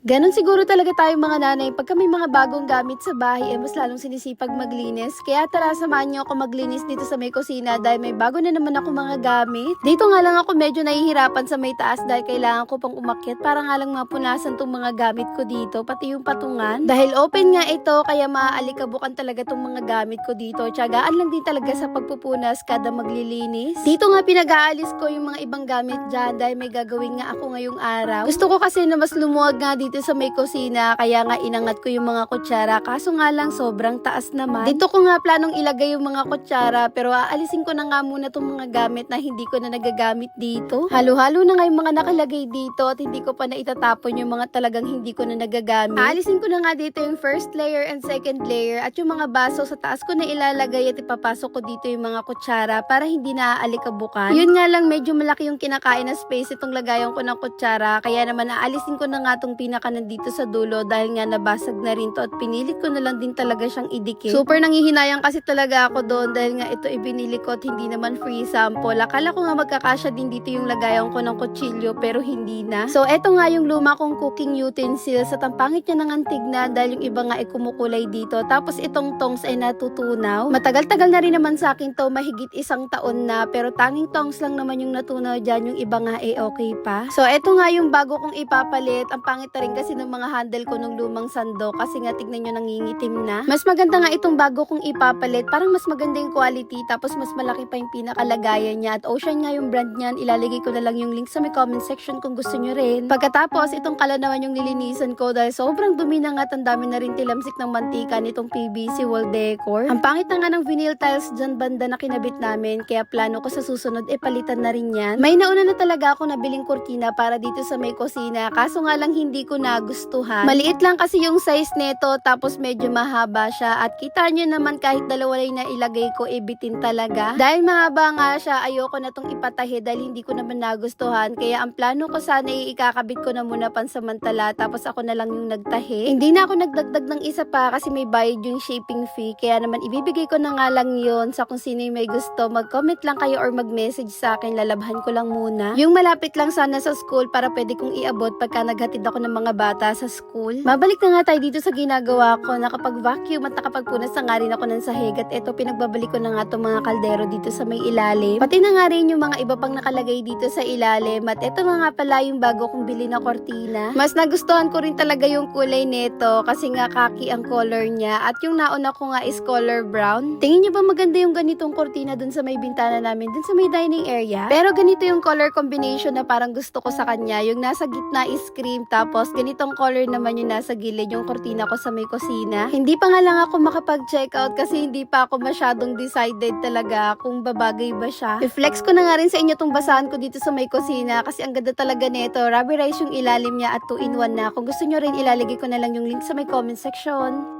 Ganon siguro talaga tayo mga nanay. Pagka may mga bagong gamit sa bahay, eh, mas lalong sinisipag maglinis. Kaya tara, samahan niyo ako maglinis dito sa may kusina dahil may bago na naman ako mga gamit. Dito nga lang ako medyo nahihirapan sa may taas dahil kailangan ko pang umakyat para nga lang mapunasan tong mga gamit ko dito, pati yung patungan. Dahil open nga ito, kaya maaalikabukan talaga tong mga gamit ko dito. Tiyagaan lang din talaga sa pagpupunas kada maglilinis. Dito nga pinag-aalis ko yung mga ibang gamit dyan dahil may gagawin nga ako ngayong araw. Gusto ko kasi na mas lumuwag nga dito sa may kusina, kaya nga inangat ko yung mga kutsara. Kaso nga lang sobrang taas naman. Dito ko nga planong ilagay yung mga kutsara, pero aalisin ko na nga muna tong mga gamit na hindi ko na nagagamit dito. Halo-halo na nga yung mga nakalagay dito at hindi ko pa na itatapon yung mga talagang hindi ko na nagagamit. Aalisin ko na nga dito yung first layer and second layer at yung mga baso sa taas ko na ilalagay at ipapasok ko dito yung mga kutsara para hindi na aalikabukan. Yun nga lang medyo malaki yung kinakain na space itong lagayan ko ng kutsara kaya naman aalisin ko na nga tong pinaka nandito sa dulo dahil nga nabasag na rin to at pinilit ko na lang din talaga siyang idikit. Super nangihinayang kasi talaga ako doon dahil nga ito ibinili ko at hindi naman free sample. Akala ko nga magkakasya din dito yung lagayan ko ng kutsilyo pero hindi na. So eto nga yung luma kong cooking utensils at ang pangit niya ng tignan dahil yung iba nga ay kumukulay dito. Tapos itong tongs ay natutunaw. Matagal-tagal na rin naman sa akin to mahigit isang taon na pero tanging tongs lang naman yung natunaw dyan yung iba nga ay okay pa. So eto nga yung bago kong ipapalit. Ang pangit na rin kasi ng mga handle ko nung lumang sando kasi nga tignan nyo nangingitim na. Mas maganda nga itong bago kong ipapalit. Parang mas maganda yung quality tapos mas malaki pa yung pinakalagayan niya. At Ocean nga yung brand niyan. Ilalagay ko na lang yung link sa may comment section kung gusto nyo rin. Pagkatapos, itong kala naman yung nilinisan ko dahil sobrang dumi na nga at ang dami na rin tilamsik ng mantika nitong PVC wall decor. Ang pangit na nga ng vinyl tiles dyan banda na kinabit namin kaya plano ko sa susunod e palitan na rin yan. May nauna na talaga ako nabiling kurtina para dito sa may kusina kaso nga lang hindi ko nagustuhan. Maliit lang kasi yung size nito tapos medyo mahaba siya at kita nyo naman kahit dalawa lang na ilagay ko ibitin talaga. Dahil mahaba nga siya ayoko na tong ipatahi dahil hindi ko naman nagustuhan kaya ang plano ko sana ikakabit ko na muna pansamantala tapos ako na lang yung nagtahi. Hindi na ako nagdagdag ng isa pa kasi may bayad yung shipping fee kaya naman ibibigay ko na nga lang yon sa kung sino yung may gusto. Mag-comment lang kayo or mag-message sa akin lalabhan ko lang muna. Yung malapit lang sana sa school para pwede kong iabot pagka naghatid ako ng mga bata sa school. Mabalik na nga tayo dito sa ginagawa ko. Nakapag-vacuum at nakapagpunas na nga rin ako ng sahig at eto pinagbabalik ko na nga itong mga kaldero dito sa may ilalim. Pati na nga rin yung mga iba pang nakalagay dito sa ilalim at eto na nga pala yung bago kong bili na kortina. Mas nagustuhan ko rin talaga yung kulay nito kasi nga kaki ang color niya at yung nauna ko nga is color brown. Tingin niyo ba maganda yung ganitong kortina dun sa may bintana namin, dun sa may dining area? Pero ganito yung color combination na parang gusto ko sa kanya. Yung nasa gitna is cream tapos ganitong color naman yung nasa gilid yung kortina ko sa may kusina. Hindi pa nga lang ako makapag-check out kasi hindi pa ako masyadong decided talaga kung babagay ba siya. I-flex ko na nga rin sa inyo tong basahan ko dito sa may kusina kasi ang ganda talaga nito. Rubber rice yung ilalim niya at 2 in 1 na. Kung gusto nyo rin ilalagay ko na lang yung link sa may comment section.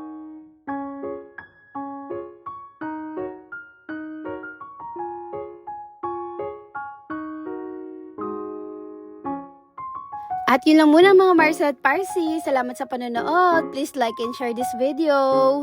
At yun lang muna mga Marcel at Parsi. Salamat sa panonood. Please like and share this video.